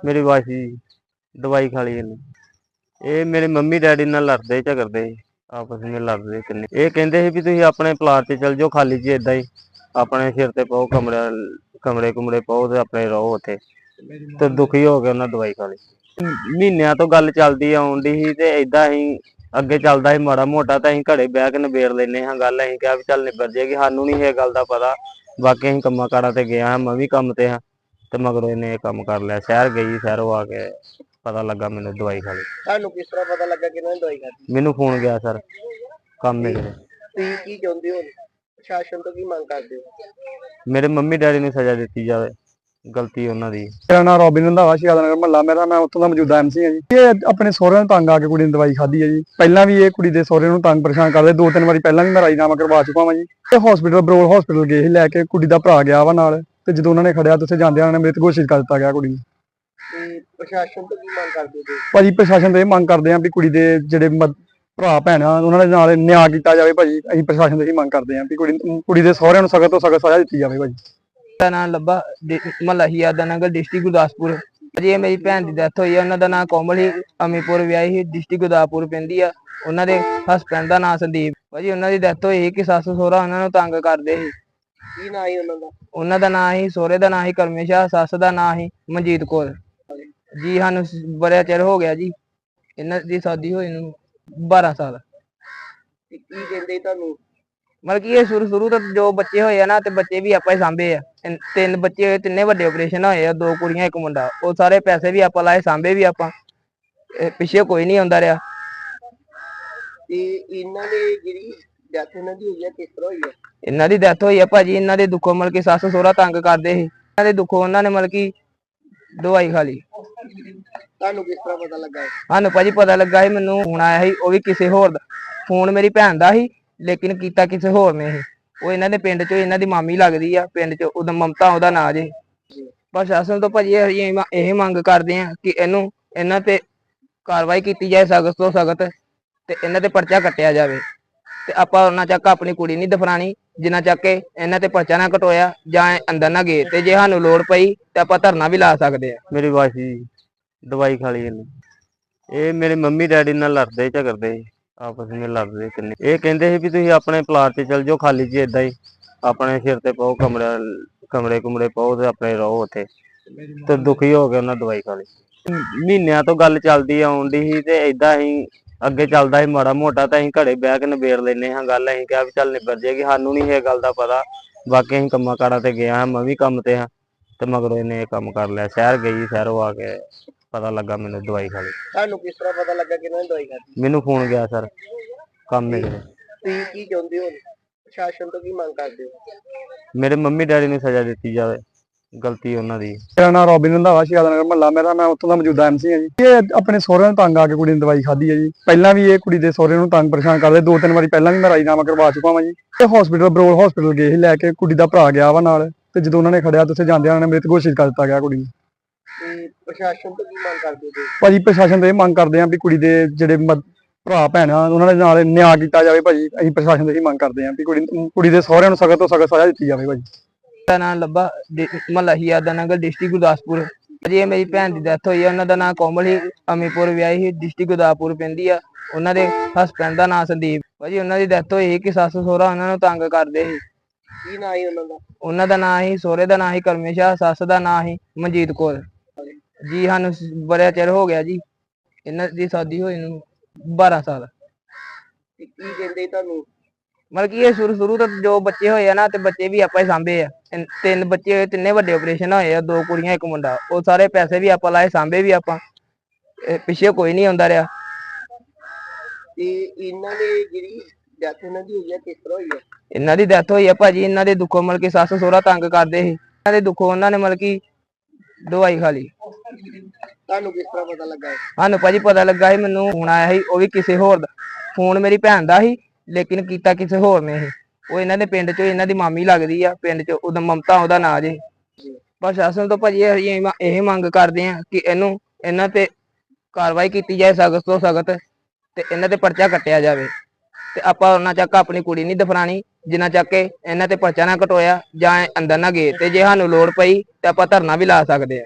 ਮੇਰੀ ਵਾਈਫ ਜੀ ਦਵਾਈ ਖਾ ਲਈ ਇਹਨੇ। ਇਹ ਮੇਰੇ ਮੰਮੀ ਡੈਡੀ ਨਾਲ ਲੜਦੇ ਝਗੜਦੇ, ਆਪਸ ਵਿੱਚ ਲੜਦੇ ਕਿੰਨੇ। ਇਹ ਕਹਿੰਦੇ ਸੀ ਵੀ ਤੁਸੀਂ ਆਪਣੇ ਪਲਾਟ ਤੇ ਚਲ ਜਾਓ, ਖਾਲੀ ਜੀ ਇਦਾਂ ਹੀ। ਆਪਣੇ ਸਿਰ ਤੇ ਪਾਓ ਕਮਰੇ ਕਮਰੇ ਕੁਮਰੇ ਪਾਓ ਤੇ ਆਪਣੇ ਰਹੋ ਉੱਥੇ। ਤੇ ਦੁਖੀ ਹੋ ਕੇ ਉਹਨਾਂ ਦਵਾਈ ਖਾ ਲਈ। ਮਹੀਨਿਆਂ ਤੋਂ ਗੱਲ ਚੱਲਦੀ ਆਉਣ ਦੀ ਸੀ ਤੇ ਇਦਾਂ ਹੀ ਅੱਗੇ ਚੱਲਦਾ ਸੀ ਮਾੜਾ ਮੋਟਾ ਤਾਂ ਅਸੀਂ ਘੜੇ ਬਹਿ ਕੇ ਨਿਬੇੜ ਲੈਨੇ ਹਾਂ ਗੱਲ। ਅਸੀਂ ਕਿਹਾ ਵੀ ਚੱਲ ਨਿਬੜ ਜੇਗੀ ਸਾਨੂੰ ਨਹੀਂ ਇਹ ਗੱਲ ਦਾ ਪਤਾ। ਬਾਕੀ ਅਸੀਂ ਕੰਮਾਂ ਕਾਰਾਂ ਤੇ ਗਿਆ ਹਾਂ, ਮੈਂ ਵੀ ਕੰਮ ਤੇ ਹਾਂ। ਤੇ ਮਗਰੋਂ ਇਹਨੇ ਇਹ ਕੰਮ ਕਰ ਲਿਆ। ਸ਼ਹਿਰ ਗਈ ਸ਼ਹਿਰੋਂ ਆ ਕੇ ਪਤਾ ਲੱਗਾ ਮੈਨੂੰ ਦਵਾਈ ਖਾ ਲਈ ਤੁਹਾਨੂੰ ਕਿਸ ਤਰ੍ਹਾਂ ਪਤਾ ਲੱਗਾ ਕਿ ਇਹਨਾਂ ਨੇ ਦਵਾਈ ਖਾਧੀ? ਮੈਨੂੰ ਫੋਨ ਗਿਆ ਸਰ ਕੰਮ ਮਿਲ ਗਿਆ ਤੁਸੀਂ ਕੀ ਚਾਹੁੰਦੇ ਹੋ? ਪ੍ਰਸ਼ਾਸਨ ਤੋਂ ਕੀ ਮੰਗ ਕਰਦੇ ਹੋ? ਮੇਰੇ ਮੰਮੀ ਡੈਡੀ ਨੂੰ ਸਜ਼ਾ ਦਿੱਤੀ ਜਾਵੇ ਗਲਤੀ ਉਹਨਾਂ ਦੀ। ਮੇਰਾ ਨਾਮ ਰੋਬਿਨ ਰੰਧਾਵਾ ਸ਼ਿਆਦਾ ਨਗਰ ਮਹੱਲਾ। ਮੇਰਾ ਮੈਂ ਉੱਥੋਂ ਦਾ ਮੌਜੂਦਾ ਐਮਸੀ ਹਾਂ ਜੀ। ਇਹ ਆਪਣੇ ਸਹੁਰਿਆਂ ਨੂੰ ਤੰਗ ਆ ਕੇ ਕੁੜੀ ਨੇ ਦਵਾਈ ਖਾਧੀ ਹੈ ਜੀ। ਪਹਿਲਾਂ ਵੀ ਇਹ ਕੁੜੀ ਦੇ ਸਹੁਰੇ ਨੂੰ ਤੰਗ ਪਰੇਸ਼ਾਨ ਕਰਦੇ। ਦੋ ਤਿੰਨ ਵਾਰੀ ਪਹਿਲਾਂ ਵੀ ਮੈਂ ਰਾਜੀਨਾਮਾ ਕਰਵਾ ਚੁੱਕਾ ਵਾਂ ਜੀ। ਇਹ ਹਸਪੀਟਲ ਬਰੋਲ ਹਸਪੀਟਲ ਗਏ ਸੀ ਲੈ ਕੇ ਕੁੜੀ ਦਾ ਭਰਾ ਗਿਆ ਵਾ ਨਾਲ। ਤੇ ਜਦੋਂ ਉਹਨਾਂ ਨੇ ਖੜਿਆ ਤੇ ਉੱਥੇ ਜਾਂਦਿਆਂ ਉਹਨਾਂ ਨੇ ਮ੍ਰਿਤ ਘੋਸ਼ਿਤ ਕਰ ਦਿੱਤਾ ਗਿਆ ਕੁੜੀ ਨੂੰ। ਤੇ ਪ੍ਰਸ਼ਾਸਨ ਤੋਂ ਕੀ ਮੰਗ ਕਰਦੇ ਹੋ? ਭਾਜੀ ਪ੍ਰਸ਼ਾਸਨ ਤੋਂ ਇਹ ਮੰਗ ਕਰਦੇ ਆਂ ਵੀ ਕੁੜੀ ਦੇ ਜਿਹੜੇ ਭਰਾ ਭੈਣ ਉਹਨਾਂ ਦੇ ਨਾਲ ਨਿਆਂ ਕੀਤਾ ਜਾਵੇ ਭਾਜੀ। ਅਸੀਂ ਪ੍ਰਸ਼ਾਸਨ ਤੋਂ ਇਹ ਮੰਗ ਕਰਦੇ ਆਂ ਵੀ ਕੁੜੀ ਕੁੜੀ ਦੇ ਸਹੁਰਿਆਂ ਨੂੰ ਸਖਤ ਤੋਂ ਸਖਤ ਸਜ਼ਾ ਦਿੱਤੀ ਜਾਵੇ ਭਾਜੀ। ਦਾ ਨਾਮ ਲੱਭਾ ਮਹੱਲਾ ਹਿਆਦਾ ਨਗਰ ਡਿਸਟ੍ਰਿਕਟ ਗੁਰਦਾਸਪੁਰ। ਜੀ ਇਹ ਮੇਰੀ ਭੈਣ ਦੀ ਡੈਥ ਹੋਈ ਹੈ ਉਹਨਾਂ ਦਾ ਨਾਮ ਕੋਮਲ ਸੀ ਅਮੀਪੁਰ ਵਿਆਹੀ ਸੀ ਡਿਸਟ੍ਰਿਕਟ ਗੁਰਦਾਸਪੁਰ ਪੈਂਦੀ ਆ। ਉਹਨਾਂ ਦੇ ਹਸਬੈਂਡ ਦਾ ਨਾਮ ਸੰਦੀਪ। ਭਾਜੀ ਉਹਨਾਂ ਦੀ ਡੈਥ ਹੋਈ ਸੀ ਕਿ ਸੱਸ ਸਹੁਰਾ ਉਹਨਾਂ ਨੂੰ ਤੰਗ ਕਰਦੇ ਸੀ। ਕੀ ਨਾਂ ਹੈ ਉਹਨਾਂ ਦਾ? ਉਹਨਾਂ ਦਾ ਨਾਮ ਸੀ ਸਹੁਰੇ ਦਾ ਨਾਮ ਸੀ ਕਰਮੇਸ਼ਾ ਸੱਸ ਦਾ ਨਾਮ ਸੀ ਮਨਜੀਤ ਕੌਰ। ਜੀ ਸਾਨੂੰ ਬੜਾ ਚਿਰ ਹੋ ਗਿਆ ਜੀ। ਇਹਨਾਂ ਦੀ ਸ਼ਾਦੀ ਹੋਈ ਨੂੰ 12 ਸਾਲ। ਤੇ ਕੀ ਕਹਿੰਦੇ ਤੁਹਾਨੂੰ? ਮਤਲਬ ਕਿ ਇਹ ਸ਼ੁਰੂ ਸ਼ੁਰੂ ਤੋਂ ਜੋ ਬੱਚੇ ਹੋਏ ਆ ਨਾ ਤੇ ਬੱਚੇ ਵੀ ਆਪਾਂ ਹੀ ਸਾਂਭੇ ਆ। ਤਿੰਨ- ਤਿੰਨ ਬੱਚੇ ਹੋਏ ਤਿੰਨੇ ਵੱਡੇ ਆਪਰੇਸ਼ਨ ਹੋਏ ਆ ਦੋ ਕੁੜੀਆਂ ਇੱਕ ਮੁੰਡਾ। ਉਹ ਸਾਰੇ ਪੈਸੇ ਵੀ ਆਪਾਂ ਲਾਏ ਸਾਂਭੇ ਵੀ ਆਪਾਂ। ਇਹ ਪਿੱਛੇ ਕੋਈ ਨਹੀਂ ਆਉਂਦਾ ਰਿਹਾ। ਤੇ ਇਹਨਾਂ ਦੇ ਜਿਹੜੀ ਡੈਥ ਇਹਨਾਂ ਦੀ ਹੋਈ ਹੈ ਕਿਸ ਤਰ੍ਹਾਂ ਹੋਈ ਹੈ ਇਹਨਾਂ ਦੀ ਡੈਥ ਹੋਈ ਆ ਭਾਜੀ ਇਹਨਾਂ ਦੇ ਦੁੱਖੋਂ ਮਤਲਬ ਕਿ ਸੱਸ ਸਹੁਰਾ ਤੰਗ ਕਰਦੇ ਸੀ। ਇਹਨਾਂ ਦੇ ਦੁੱਖੋਂ ਉਹਨਾਂ ਨੇ ਮਤਲਬ ਕਿ ਦਵਾਈ ਖਾ ਲਈ। ਤੁਹਾਨੂੰ ਕਿਸ ਤਰ੍ਹਾਂ ਪਤਾ ਲੱਗਾ ਹੈ? ਸਾਨੂੰ ਭਾਜੀ ਪਤਾ ਲੱਗਾ ਸੀ ਮੈਨੂੰ ਫੋਨ ਆਇਆ ਸੀ ਉਹ ਵੀ ਕਿਸੇ ਹੋਰ ਦਾ। ਫੋਨ ਮੇਰੀ ਭੈਣ ਦਾ ਸੀ ਲੇਕਿਨ ਕੀਤਾ ਕਿਸੇ ਹੋਰ ਨੇ ਸੀ ਉਹ ਇਹਨਾਂ ਦੇ ਪਿੰਡ ਚੋਂ ਇਹਨਾਂ ਦੀ ਮਾਮੀ ਲੱਗਦੀ ਆ ਪਿੰਡ ਚ ਉਹਦਾ ਮਮਤਾ ਉਹਦਾ ਨਾਂ ਜੇ। ਪ੍ਰਸ਼ਾਸਨ ਤੋਂ ਭਾਜੀ ਅਸੀਂ ਇਹ ਮ- ਇਹ ਮੰਗ ਕਰਦੇ ਆ ਕਿ ਇਹਨੂੰ ਇਹਨਾਂ ਤੇ ਕਾਰਵਾਈ ਕੀਤੀ ਜਾਏ ਸਖਤ ਤੋਂ ਸਖਤ ਤੇ ਇਹਨਾਂ ਤੇ ਪਰਚਾ ਕੱਟਿਆ ਜਾਵੇ। ਤੇ ਆਪਾਂ ਉਹਨਾਂ ਚੱਕ ਆਪਣੀ ਕੁੜੀ ਨਹੀਂ ਦਫਨਾਣੀ ਜਿੰਨਾ ਚੱਕ ਕੇ ਇਹਨਾਂ ਤੇ ਪਰਚਾ ਨਾ ਕਟੋਇਆ ਜਾਂ ਇਹ ਅੰਦਰ ਨਾ ਗਏ ਤੇ ਜੇ ਸਾਨੂੰ ਲੋੜ ਪਈ ਤੇ ਆਪਾਂ ਧਰਨਾ ਵੀ ਲਾ ਸਕਦੇ ਆ ਮੇਰੀ ਵਾਈਫ ਜੀ ਦਵਾਈ ਖਾ ਲਈ ਇਹਨੇ। ਇਹ ਮੇਰੇ ਮੰਮੀ ਡੈਡੀ ਨਾਲ ਲੜਦੇ ਝਗੜਦੇ ਸੀ, ਆਪਸ ਵਿੱਚ ਲੜਦੇ ਕਿੰਨੇ। ਇਹ ਕਹਿੰਦੇ ਸੀ ਵੀ ਤੁਸੀਂ ਆਪਣੇ ਪਲਾਟ ਤੇ ਚਲ ਜਾਓ ਖਾਲੀ ਜੀ ਇਦਾਂ ਹੀ ਆਪਣੇ ਸਿਰ ਤੇ ਪਾਓ ਕਮਰੇ ਕਮਰੇ ਕੁਮਰੇ ਪਾਓ ਤੇ ਆਪਣੇ ਰਹੋ ਉੱਥੇ। ਤੇ ਦੁਖੀ ਹੋ ਕੇ ਉਹਨਾਂ ਦਵਾਈ ਖਾ ਲਈ। ਮਹੀਨਿਆਂ ਤੋਂ ਗੱਲ ਚੱਲਦੀ ਆਉਣ ਦੀ ਸੀ ਤੇ ਇਦਾਂ ਹੀ ਅੱਗੇ ਚੱਲਦਾ ਸੀ ਮਾੜਾ ਮੋਟਾ ਤਾਂ ਅਸੀਂ ਘਰੇ ਬਹਿ ਕੇ ਨਿਬੇੜ ਲੈਨੇ ਹਾਂ ਗੱਲ। ਅਸੀਂ ਕਿਹਾ ਵੀ ਚੱਲ ਨਿਬੜ ਜੇਗੀ ਸਾਨੂੰ ਨਹੀਂ ਇਹ ਗੱਲ ਦਾ ਪਤਾ। ਬਾਕੀ ਅਸੀਂ ਕੰਮਾਂ ਕਾਰਾਂ ਤੇ ਗਿਆ ਹਾਂ ਮੈਂ ਵੀ ਕੰਮ ਤੇ ਹਾਂ ਤੇ ਮਗਰੋਂ ਇਹਨੇ ਇਹ ਕੰਮ ਕਰ ਲਿਆ। ਸ਼ਹਿਰ ਗਈ ਸ਼ਹਿਰੋਂ ਆ ਕੇ ਪਤਾ ਲੱਗਾ ਮੈਨੂੰ ਦਵਾਈ ਖਾ ਲਈ ਤੁਹਾਨੂੰ ਕਿਸ ਤਰ੍ਹਾਂ ਪਤਾ ਲੱਗਾ ਕਿ ਇਹਨਾਂ ਨੇ ਦਵਾਈ ਖਾਧੀ? ਮੈਨੂੰ ਫੋਨ ਗਿਆ ਸਰ ਕੰਮ ਮਿਲ ਗਿਆ ਤੁਸੀਂ ਕੀ ਚਾਹੁੰਦੇ ਹੋ? ਪ੍ਰਸ਼ਾਸਨ ਤੋਂ ਕੀ ਮੰਗ ਕਰਦੇ ਹੋ? ਮੇਰੇ ਮੰਮੀ ਡੈਡੀ ਨੂੰ ਸਜ਼ਾ ਦਿੱਤੀ ਜਾਵੇ। ਗਲਤੀ ਉਹਨਾਂ ਦੀ। ਮੇਰਾ ਨਾਮ ਰੋਬਿਨ ਰੰਧਾਵਾ ਸ਼ਿਆਦਾ ਨਗਰ ਮਹੱਲਾ। ਮੇਰਾ ਮੈਂ ਉੱਥੋਂ ਦਾ ਮੌਜੂਦਾ ਐਮਸੀ ਹਾਂ ਜੀ। ਇਹ ਆਪਣੇ ਸਹੁਰਿਆਂ ਨੂੰ ਤੰਗ ਆ ਕੇ ਕੁੜੀ ਨੇ ਦਵਾਈ ਖਾਧੀ ਹੈ ਜੀ। ਪਹਿਲਾਂ ਵੀ ਇਹ ਕੁੜੀ ਦੇ ਸਹੁਰੇ ਨੂੰ ਤੰਗ ਪਰੇਸ਼ਾਨ ਕਰਦੇ। ਦੋ ਤਿੰਨ ਵਾਰੀ ਪਹਿਲਾਂ ਵੀ ਮੈਂ ਰਾਜੀਨਾਮਾ ਕਰਵਾ ਚੁੱਕਾ ਵਾਂ ਜੀ। ਇਹ ਹਸਪੀਟਲ ਬਰੋਲ ਹਸਪੀਟਲ ਗਏ ਸੀ। ਲੈ ਕੇ ਕੁੜੀ ਦਾ ਭਰਾ ਗਿਆ ਵਾ ਨਾਲ। ਤੇ ਜਦੋਂ ਉਹਨਾਂ ਨੇ ਖੜਿਆ ਤੇ ਉੱਥੇ ਜਾਂਦਿਆਂ ਉਹਨਾਂ ਨੇ ਮ੍ਰਿਤ ਘੋਸ਼ਿਤ ਕਰ ਦਿੱਤਾ ਗਿਆ ਕੁੜੀ ਨੂੰ। ਤੇ ਪ੍ਰਸ਼ਾਸਨ ਤੋਂ ਕੀ ਮੰਗ ਕਰਦੇ ਹੋ? ਭਾਜੀ ਪ੍ਰਸ਼ਾਸਨ ਤੋਂ ਇਹ ਮੰਗ ਕਰਦੇ ਆਂ ਵੀ ਕੁੜੀ ਦੇ ਜਿਹੜੇ ਭਰਾ ਭੈਣ ਆ ਉਹਨਾਂ ਦੇ ਨਾਲ ਨਿਆਂ ਕੀਤਾ ਜਾਵੇ ਭਾਜੀ। ਅਸੀਂ ਪ੍ਰਸ਼ਾਸਨ ਤੋਂ ਇਹ ਮੰਗ ਕਰਦੇ ਆਂ ਵੀ ਕੁੜੀ ਕੁੜੀ ਦੇ ਸਹੁਰਿਆਂ ਨੂੰ ਸਖਤ ਤੋਂ ਸਖਤ ਸਜ਼ਾ ਦਿੱਤੀ ਜਾਵੇ ਭਾਜੀ। ਦਾ ਨਾਮ ਲੱਭਾ ਮਹੱਲਾ ਹਿਆਦਾ ਨਗਰ ਡਿਸਟ੍ਰਿਕਟ ਗੁਰਦਾਸਪੁਰ। ਜੀ ਮੇਰੀ ਭੈਣ ਦੀ ਡੈਥ ਹੋਈ ਹੈ ਉਹਨਾਂ ਦਾ ਨਾਮ ਕੋਮਲ ਸੀ ਅਮੀਪੁਰ ਵਿਆਹੀ ਸੀ ਡਿਸਟ੍ਰਿਕਟ ਗੁਰਦਾਸਪੁਰ ਪੈਂਦੀ ਆ। ਉਹਨਾਂ ਦੇ ਹਸਬੈਂਡ ਦਾ ਨਾਮ ਸੰਦੀਪ। ਭਾਜੀ ਉਹਨਾਂ ਦੀ ਡੈਥ ਹੋਈ ਕਿ ਸੱਸ ਸਹੁਰਾ ਉਹਨਾਂ ਨੂੰ ਤੰਗ ਕਰਦੇ ਸੀ। ਕੀ ਨਾਂ ਹੈ ਉਹਨਾਂ ਦਾ? ਉਹਨਾਂ ਦਾ ਨਾਮ ਸੀ ਸਹੁਰੇ ਦਾ ਨਾਮ ਸੀ ਕਰਮੇਸ਼ਾ ਸੱਸ ਦਾ ਨਾਮ ਸੀ ਮਨਜੀਤ ਕੌਰ। ਜੀ ਸਾਨੂੰ ਬੜਾ ਚਿਰ ਹੋ ਗਿਆ ਜੀ। ਇਹਨਾਂ ਦੀ ਸ਼ਾਦੀ ਹੋਈ ਨੂੰ 12 ਸਾਲ। ਕੀ ਕਹਿੰਦੇ ਤੁਹਾਨੂੰ? ਮਤਲਬ ਕਿ ਇਹ ਸ਼ੁਰੂ ਸ਼ੁਰੂ ਤੋਂ ਜੋ ਬੱਚੇ ਹੋਏ ਆ ਨਾ ਤੇ ਬੱਚੇ ਵੀ ਆਪਾਂ ਹੀ ਸਾਂਭੇ ਆ। ਤਿੰਨ- ਤਿੰਨ ਬੱਚੇ ਹੋਏ ਤਿੰਨੇ ਵੱਡੇ ਆਪਰੇਸ਼ਨ ਹੋਏ ਆ ਦੋ ਕੁੜੀਆਂ ਇੱਕ ਮੁੰਡਾ। ਉਹ ਸਾਰੇ ਪੈਸੇ ਵੀ ਆਪਾਂ ਲਾਏ ਸਾਂਭੇ ਵੀ ਆਪਾਂ। ਇਹ ਪਿੱਛੇ ਕੋਈ ਨਹੀਂ ਆਉਂਦਾ ਰਿਹਾ। ਤੇ ਇਹਨਾਂ ਦੇ ਜਿਹੜੀ ਡੈਥ ਇਹਨਾਂ ਦੀ ਹੋਈ ਹੈ ਕਿਸ ਤਰ੍ਹਾਂ ਹੋਈ ਹੈ ਇਹਨਾਂ ਦੀ ਡੈਥ ਹੋਈ ਆ ਭਾਜੀ ਇਹਨਾਂ ਦੇ ਦੁੱਖੋਂ ਮਤਲਬ ਕਿ ਸੱਸ ਸਹੁਰਾ ਤੰਗ ਕਰਦੇ ਸੀ। ਇਹਨਾਂ ਦੇ ਦੁੱਖੋਂ ਉਹਨਾਂ ਨੇ ਮਤਲਬ ਕਿ ਦਵਾਈ ਖਾ ਲਈ। ਤੁਹਾਨੂੰ ਕਿਸ ਤਰ੍ਹਾਂ ਪਤਾ ਲੱਗਾ ਹੈ? ਸਾਨੂੰ ਭਾਜੀ ਪਤਾ ਲੱਗਾ ਸੀ ਮੈਨੂੰ ਫੋਨ ਆਇਆ ਸੀ ਉਹ ਵੀ ਕਿਸੇ ਹੋਰ ਦਾ। ਫੋਨ ਮੇਰੀ ਭੈਣ ਦਾ ਸੀ। ਲੇਕਿਨ ਕੀਤਾ ਕਿਸੇ ਹੋਰ ਨੇ ਸੀ ਉਹ ਇਹਨਾਂ ਦੇ ਪਿੰਡ ਚੋਂ ਇਹਨਾਂ ਦੀ ਮਾਮੀ ਲੱਗਦੀ ਆ, ਪਿੰਡ ਚ ਉਹਦਾ ਮਮਤਾ ਉਹਦਾ ਨਾਂ ਜੇ। ਪ੍ਰਸ਼ਾਸਨ ਤੋਂ ਭਾਜੀ ਅਸੀਂ ਇਹ ਮ- ਇਹ ਮੰਗ ਕਰਦੇ ਆ ਕਿ ਇਹਨੂੰ ਇਹਨਾਂ ਤੇ ਕਾਰਵਾਈ ਕੀਤੀ ਜਾਏ ਸਖਤ ਤੋਂ ਸਖਤ ਤੇ ਇਹਨਾਂ ਤੇ ਪਰਚਾ ਕੱਟਿਆ ਜਾਵੇ। ਤੇ ਆਪਾਂ ਉਹਨਾਂ ਚੱਕ ਆਪਣੀ ਕੁੜੀ ਨਹੀਂ ਦਫਨਾਣੀ ਜਿੰਨਾ ਚੱਕ ਕੇ ਇਹਨਾਂ ਤੇ ਪਰਚਾ ਨਾ ਕਟੋਇਆ ਜਾਂ ਇਹ ਅੰਦਰ ਨਾ ਗਏ ਤੇ ਜੇ ਸਾਨੂੰ ਲੋੜ ਪਈ ਤੇ ਆਪਾਂ ਧਰਨਾ ਵੀ ਲਾ ਸਕਦੇ ਆ।